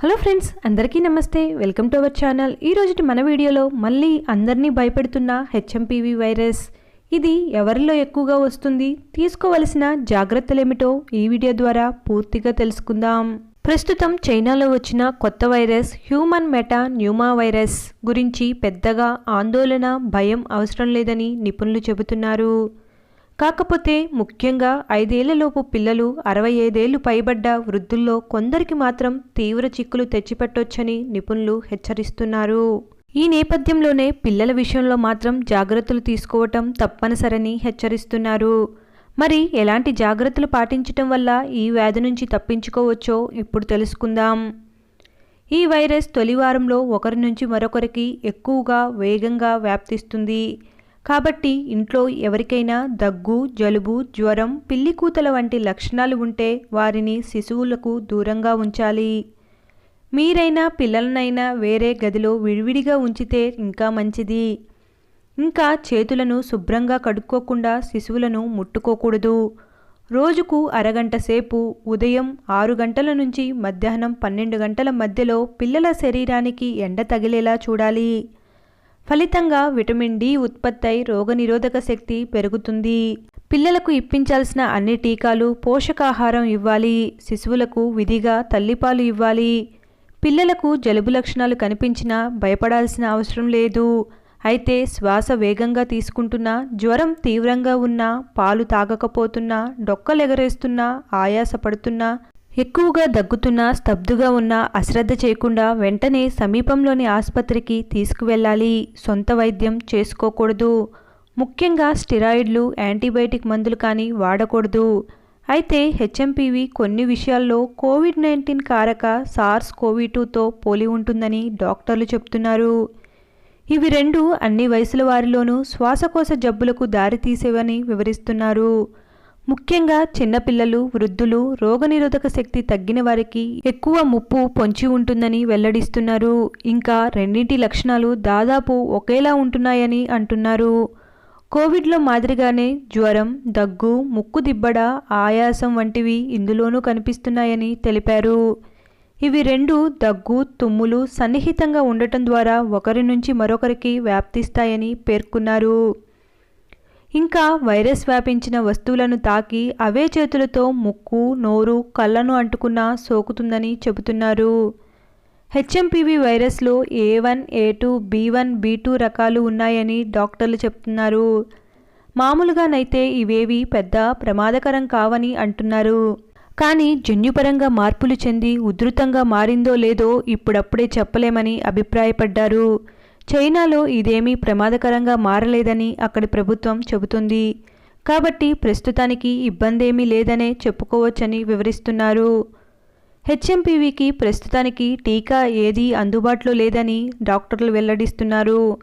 Hello friends అందరికీ నమస్తే. Welcome to our channel. ఈరోజు మన వీడియోలో మళ్ళీ అందరినీ భయపెడుతున్న హెచ్ఎంపివి వైరస్. ఇది ఎవరిలో ఎక్కువగా వస్తుంది? తీసుకోవలసిన జాగ్రత్తలేమిటో ఈ వీడియో ద్వారా పూర్తిగా తెలుసుకుందాం. ప్రస్తుతం చైనాలో వచ్చిన కొత్త virus human metapneumovirus గురించి పెద్దగా ఆందోళన భయం అవసరం లేదని నిపుణులు చెబుతున్నారు. కాకపోతే ముఖ్యంగా ఐదేళ్ళలోపు పిల్లలు అరవై ఐదేళ్ళు పైబడ్డ వృద్ధుల్లో కొందరికి మాత్రం తీవ్ర చిక్కులు తెచ్చిపెట్టొచ్చని నిపుణులు హెచ్చరిస్తున్నారు. ఈ నేపథ్యంలోనే పిల్లల విషయంలో మాత్రం జాగ్రత్తలు తీసుకోవటం తప్పనిసరని హెచ్చరిస్తున్నారు. మరి ఎలాంటి జాగ్రత్తలు పాటించటం వల్ల ఈ వ్యాధి నుంచి తప్పించుకోవచ్చో ఇప్పుడు తెలుసుకుందాం. ఈ వైరస్ తొలి వారంలో ఒకరి నుంచి మరొకరికి ఎక్కువగా వేగంగా వ్యాప్తిస్తుంది. కాబట్టి ఇంట్లో ఎవరికైనా దగ్గు జలుబు జ్వరం పిల్లి కూతల వంటి లక్షణాలు ఉంటే వారిని శిశువులకు దూరంగా ఉంచాలి. మీరైనా పిల్లలనైనా వేరే గదిలో విడివిడిగా ఉంచితే ఇంకా మంచిది. ఇంకా చేతులను శుభ్రంగా కడుక్కోకుండా శిశువులను ముట్టుకోకూడదు. రోజుకు అరగంట సేపు ఉదయం ఆరు గంటల నుంచి మధ్యాహ్నం పన్నెండు గంటల మధ్యలో పిల్లల శరీరానికి ఎండ తగిలేలా చూడాలి. ఫలితంగా విటమిన్ డి ఉత్పత్తి అయి రోగనిరోధక శక్తి పెరుగుతుంది. పిల్లలకు ఇప్పించాల్సిన అన్ని టీకాలు పోషకాహారం ఇవ్వాలి. శిశువులకు విధిగా తల్లిపాలు ఇవ్వాలి. పిల్లలకు జలుబు లక్షణాలు కనిపించినా భయపడాల్సిన అవసరం లేదు. అయితే శ్వాస వేగంగా తీసుకుంటున్నా జ్వరం తీవ్రంగా ఉన్నా పాలు తాగకపోతున్నా డొక్కలెగరేస్తున్నా ఆయాసపడుతున్నా ఎక్కువగా దగ్గుతున్నా స్తబ్దుగా ఉన్న అశ్రద్ధ చేయకుండా వెంటనే సమీపంలోని ఆసుపత్రికి తీసుకువెళ్ళాలి. సొంత వైద్యం చేసుకోకూడదు. ముఖ్యంగా స్టిరాయిడ్లు యాంటీబయాటిక్ మందులు కానీ వాడకూడదు. అయితే హెచ్ఎంపీవి కొన్ని విషయాల్లో కోవిడ్ నైన్టీన్ కారక సార్స్ కోవి టూతో పోలి ఉంటుందని డాక్టర్లు చెప్తున్నారు. ఇవి రెండు అన్ని వయసుల వారిలోనూ శ్వాసకోశ జబ్బులకు దారితీసేవని వివరిస్తున్నారు. ముఖ్యంగా చిన్నపిల్లలు వృద్ధులు రోగనిరోధక శక్తి తగ్గిన వారికి ఎక్కువ ముప్పు పొంచి ఉంటుందని వెల్లడిస్తున్నారు. ఇంకా రెండింటి లక్షణాలు దాదాపు ఒకేలా ఉంటున్నాయని అంటున్నారు. కోవిడ్లో మాదిరిగానే జ్వరం దగ్గు ముక్కు దిబ్బడ ఆయాసం వంటివి ఇందులోనూ కనిపిస్తున్నాయని తెలిపారు. ఇవి రెండు దగ్గు తుమ్ములు సన్నిహితంగా ఉండటం ద్వారా ఒకరి నుంచి మరొకరికి వ్యాప్తిస్తాయని పేర్కొన్నారు. ఇంకా వైరస్ వ్యాపించిన వస్తువులను తాకి అవే చేతులతో ముక్కు నోరు కళ్ళను అంటుకున్నా సోకుతుందని చెబుతున్నారు. HMPV వైరస్లో A one A two B one B two రకాలు ఉన్నాయని డాక్టర్లు చెప్తున్నారు మామూలుగానైతే ఇవేవి పెద్ద ప్రమాదకరం కావని అంటున్నారు. కానీ జన్యుపరంగా మార్పులు చెంది ఉధృతంగా మారిందో లేదో ఇప్పుడప్పుడే చెప్పలేమని అభిప్రాయపడ్డారు. చైనాలో ఇదేమీ ప్రమాదకరంగా మారలేదని అక్కడి ప్రభుత్వం చెబుతుంది. కాబట్టి ప్రస్తుతానికి ఇబ్బందేమీ లేదనే చెప్పుకోవచ్చని వివరిస్తున్నారు. హెచ్ఎంపీవీకి ప్రస్తుతానికి టీకా ఏదీ అందుబాటులో లేదని డాక్టర్లు వెల్లడిస్తున్నారు.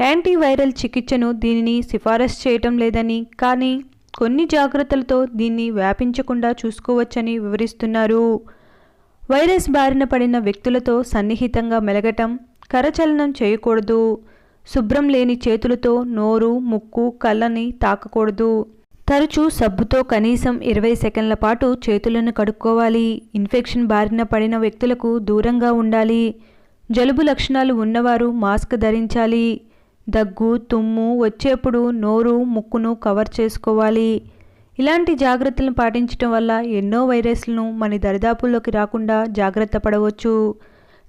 యాంటీవైరల్ చికిత్సను దీనిని సిఫారసు చేయటం లేదని కానీ కొన్ని జాగ్రత్తలతో దీన్ని వ్యాపించకుండా చూసుకోవచ్చని వివరిస్తున్నారు. వైరస్ బారిన పడిన వ్యక్తులతో సన్నిహితంగా మెలగటం కరచలనం చేయకూడదు. శుభ్రం లేని చేతులతో నోరు ముక్కు కళ్ళని తాకకూడదు. తరచూ సబ్బుతో కనీసం ఇరవై సెకండ్ల పాటు చేతులను కడుక్కోవాలి. ఇన్ఫెక్షన్ బారిన పడిన వ్యక్తులకు దూరంగా ఉండాలి. జలుబు లక్షణాలు ఉన్నవారు మాస్క్ ధరించాలి. దగ్గు తుమ్ము వచ్చేప్పుడు నోరు ముక్కును కవర్ చేసుకోవాలి. ఇలాంటి జాగ్రత్తలను పాటించడం వల్ల ఎన్నో వైరస్లను మన దరిదాపుల్లోకి రాకుండా జాగ్రత్త పడవచ్చు.